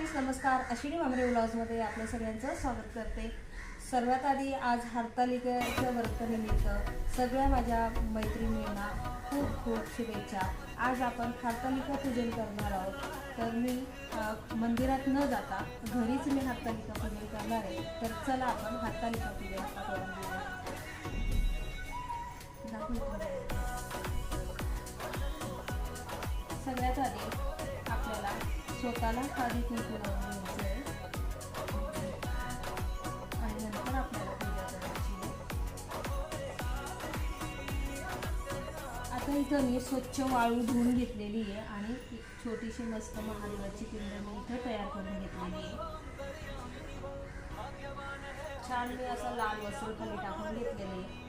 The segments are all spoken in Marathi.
फ्रेंड्स नमस्कार. अश्विनी मामरे व्लॉग्समध्ये आपल्या सगळ्यांचं स्वागत करते. सर्वात आधी आज हरतालिकेचं व्रतनिमित्त सगळ्या माझ्या मैत्रिणींना खूप खूप शुभेच्छा. आज आपण हरतालिका पूजन करणार आहोत. तर मी मंदिरात न जाता घरीच मी हरतालिका पूजन करणार आहे. तर चला आपण हरतालिका पूजन आता करून घेऊया. सगळ्यात आधी स्वतःला खाली कुंकू लावून घ्यायचं आहे आणि नंतर आपल्याला पूजा करायची आहे. आता इथं मी स्वच्छ वाळू धुवून घेतलेली आहे आणि छोटीशी मस्त महादेवाची पिंड मी इथं तयार करून घेतलेली आहे. छान मी असं लाल वसूल खाली टाकून घेतलेली आहे.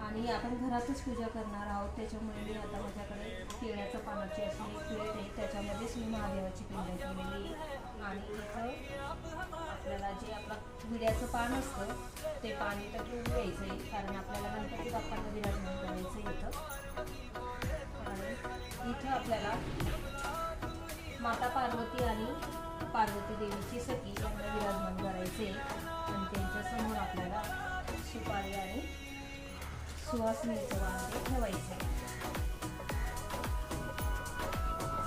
आणि आपण घरातच पूजा करणार आहोत त्याच्यामुळे मी आता माझ्याकडे केळ्याच्या पानाची अशी एक प्लेट आहे त्याच्यामध्येच मी महादेवाची पिंड केलेली आहे. आणि इथं आपल्याला जे आपलं विड्याचं पान असतं ते पाणी तर घेऊन घ्यायचं आहे कारण आपल्याला गणपती बाप्पांना विराजमान करायचं आहे इथं. आणि इथं आपल्याला माता पार्वती आणि पार्वती देवीची सखी यांना विराजमान करायचे आणि त्यांच्यासमोर आपल्याला सुपारी आणि सुवासनीचं मिळतो ठेवायचं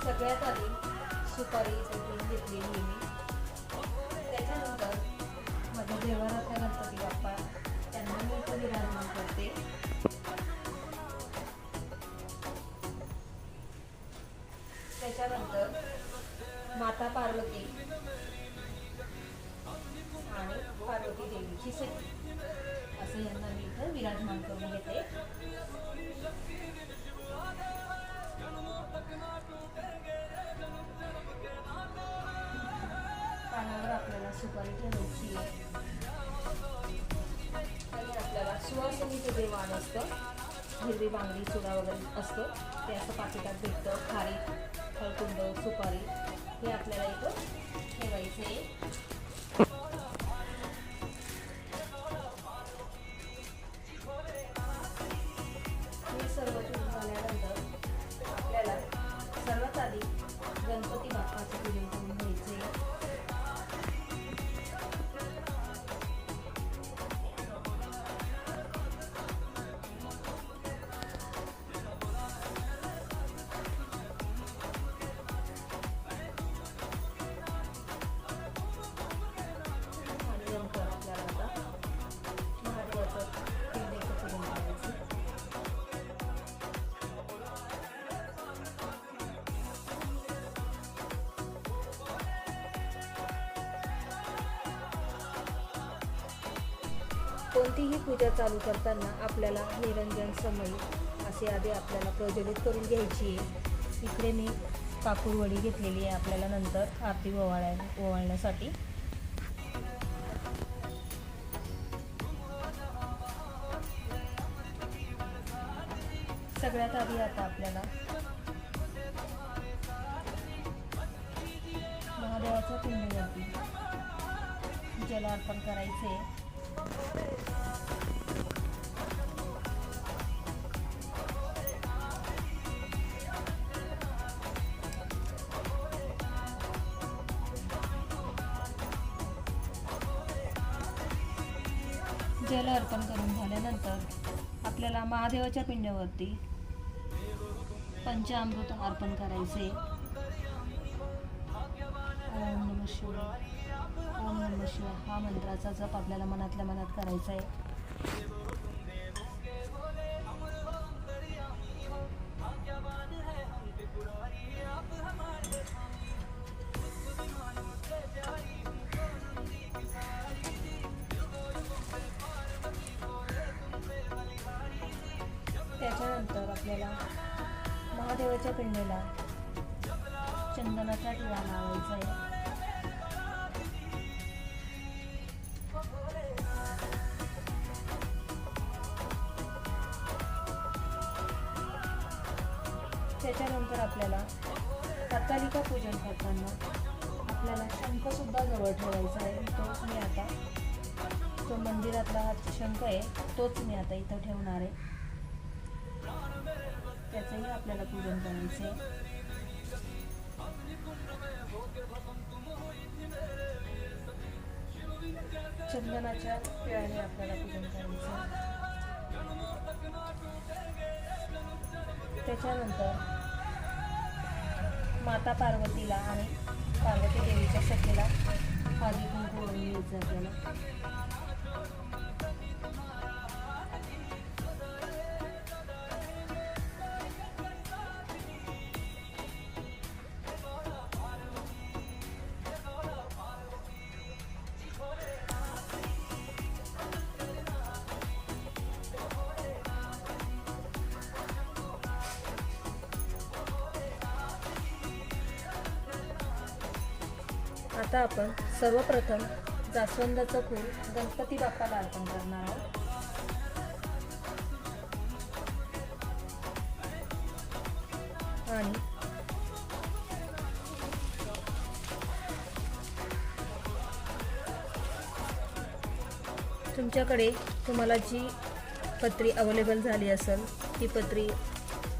सगळ्यात आधी सुपारी इथे घेतलेली मी त्याच्यानंतर माझ्या देवारातल्या गणपती बाप्पा त्यांना मी इथं विराजमान करते त्याच्यानंतर माता पार्वती आणि पार्वती देवीची सखी असं यांना मी इथं विराजमान करून घेते. पानावर आपल्याला सुपारी ठेवायची आहे. आणि आपल्याला सुवासिनीचं जे वाण असतं हिरवी बांगडी चुडा वगैरे असतं ते असं पाकिटात भेटतं. खारी हळकुंड सुपारी हे आपल्याला इथं ठेवायचं आहे. कोणतीही पूजा चालू करताना आपल्याला निरंजन समय असे आधी आपल्याला प्रज्वलित करून घ्यायची आहे. इकडे मी कापूरवडी घेतलेली आहे आपल्याला नंतर आरती ओवाळ्या ओवाळण्यासाठी. सगळ्यात आधी आता आपल्याला महादेवाच्या पिंडीवरती ज्याला अर्पण करायचे जल अर्पण करून झाल्यानंतर आपल्याला महादेवाच्या पिंड्यावरती पंचामृत अर्पण करायचे. ओम नम शिवाय. ओम शिवाय हा मंत्राचा जप आपल्याला मनातल्या मनात करायचा आहे. त्याच्यानंतर आपल्याला महादेवाच्या पिंडीला चंदनाचा टिळा लावायचा आहे. आपल्याला हरतालिका पूजन करताना आपल्याला शंखसुद्धा जवळ ठेवायचा आहे. तोच मी आता जो मंदिरातला हा शंख आहे तोच मी आता इथं ठेवणार आहे. त्याचंही आपल्याला पूजन करायचं आहे चंदनाच्या पिळाने आपल्याला पूजन करायचं त्याच्यानंतर माता पार्वतीला आणि पार्वती देवीच्या सखीला हळदी कुंकू यूज घ्यायचं आता आपण सर्वप्रथम जास्वंदाचं फूल गणपती बाप्पाला अर्पण करणार आहोत. आणि तुमच्याकडे तुम्हाला जी पत्री अवेलेबल झाली असेल ती पत्री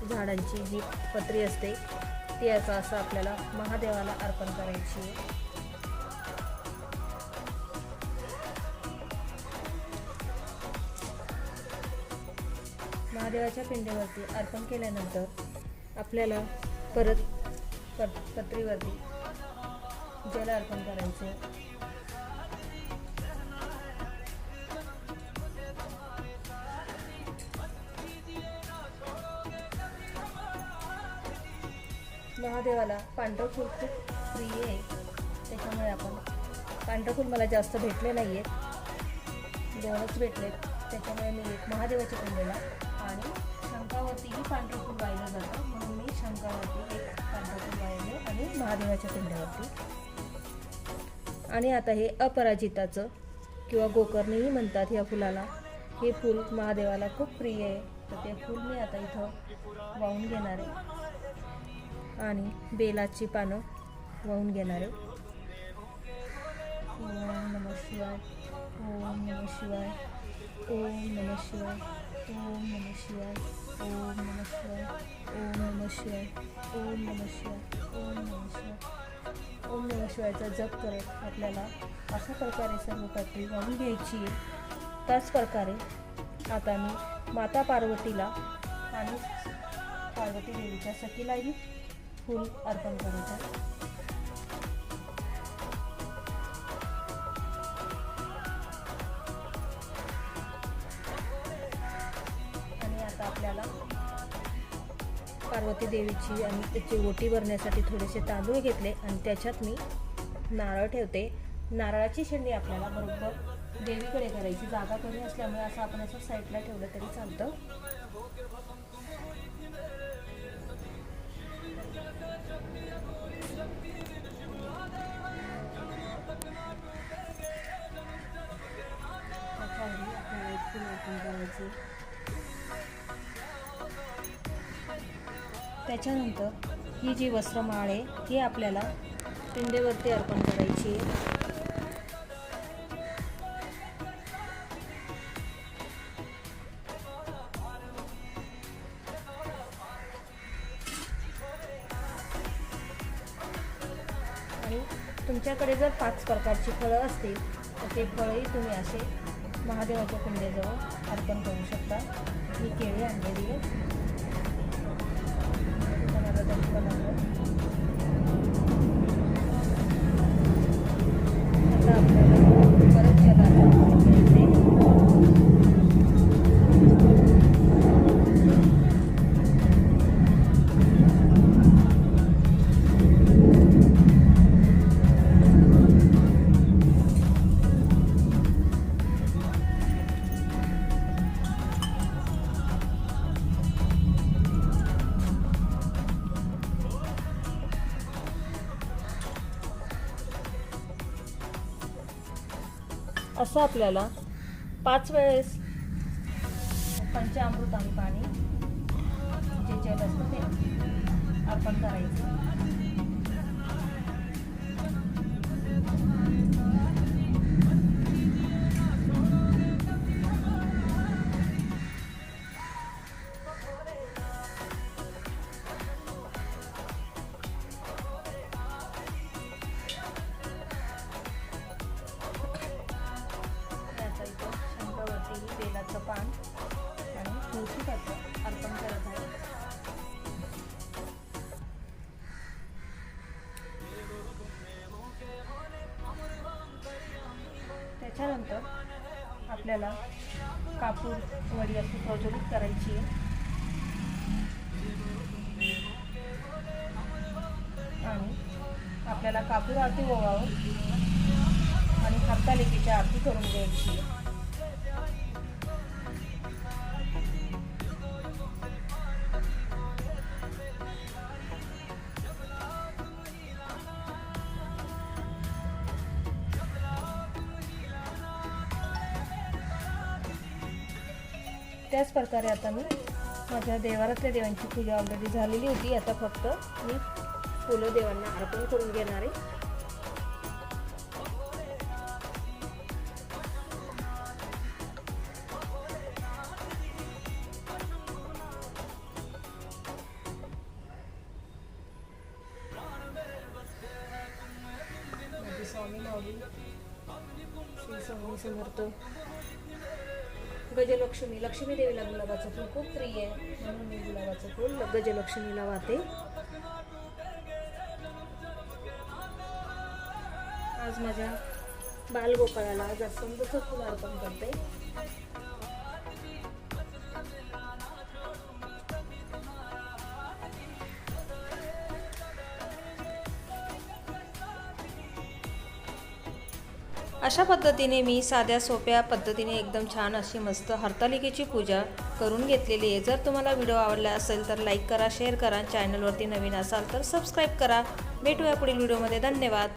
झाडांची जी पत्री असते ती याचा असं आपल्याला महादेवाला अर्पण करायची आहे. महादेवाच्या पिंडीवरती अर्पण केल्यानंतर आपल्याला परत प- पत्रीवरती जल अर्पण करायचे. महादेवाला पांढरफूल खूप प्रिय आहे. त्याच्यामुळे आपण पांढरफूल मला जास्त भेटले नाही आहेत दोनच भेटले त्याच्यामुळे मी एक महादेवाच्या पिंडीला आणि शंकावरतीही पांढरं फूल वाहिलं जातं. म्हणून मी शंकावरती एक पांढरं फूल आणि महादेवाच्या पिंड्यावरती आणि आता हे अपराजिताचं किंवा गोकर्णीही म्हणतात या फुलाला. हे फूल महादेवाला खूप प्रिय आहे. तर ते फूल मी आता इथं वाहून घेणार आहे. आणि बेलाची पानं वाहून घेणार आहे. ओम नम शिवाय ओम नम शिवाय ओम नम शिवाय. ओम नम शिवाय ओम नम शिवाय ओम नम शिवाय ओम नम शिवाय ओम नम शिवाय. ओम नम शिवायचा जप करत आपल्याला. अशा प्रकारे सर्व पात्री वाहून घ्यायची आहे. त्याच प्रकारे आता मी माता पार्वतीला आणि पार्वती देवीच्या सखीलाही फूल अर्पण करायचं पार्वती देवीची आणि त्याची ओटी भरण्यासाठी थोडेसे तांदूळ घेतले आणि त्याच्यात मी नारळ ठेवते. नारळाची शेंडी आपल्याला बरोबर देवीकडे करायची. जागा कमी असल्यामुळे असं आपण असं साईडला ठेवलं तरी चालतं. त्याच्यानंतर ही जी वस्त्रमाळ आहे ही आपल्याला पिंडेवरती अर्पण करायची आहे. आणि तुमच्याकडे जर पाच प्रकारची फळं असतील तर ते फळंही तुम्ही असे महादेवाच्या पिंडेजवळ अर्पण करू शकता. मी केळी आणलेली आहे. Thank you. असं आपल्याला पाच वेळेस पंचामृत आणि पाणी जे जल असतं ते अर्पण करायचं. आणि अर्पण करत आहे त्याच्यानंतर आपल्याला कापूर वडी अशी प्रज्वलित करायची आहे. आणि आपल्याला कापूर आरती ओवावं आणि हरतालिकेची आरती करून घ्यायची आहे. त्याच प्रकारे आता मी माझ्या देवारातल्या देवांची पूजा ऑलरेडी झालेली होती. आता फक्त मी फुलं देवांना अर्पण करून घेणार आहे. स्वामी श्री स्वामी समर्थ. गजलक्ष्मी लक्ष्मी देवीला गुलाबाचं फूल खूप प्रिय आहे. म्हणून मी गुलाबाचं फूल गजलक्ष्मीला वाहते. आज माझ्या बालगोपाळाला जास्वंदचं फुल अर्पण करते. अशा पद्धतीने मी साध्या सोप्या पद्धतीने एकदम छान अशी मस्त हरतालिकेची पूजा करून घेतलेली आहे. जर तुम्हाला व्हिडिओ आवडला असेल तर लाईक करा शेअर करा. चॅनलवरती नवीन असाल तर सबस्क्राईब करा. भेटूया पुढील व्हिडिओमध्ये. धन्यवाद.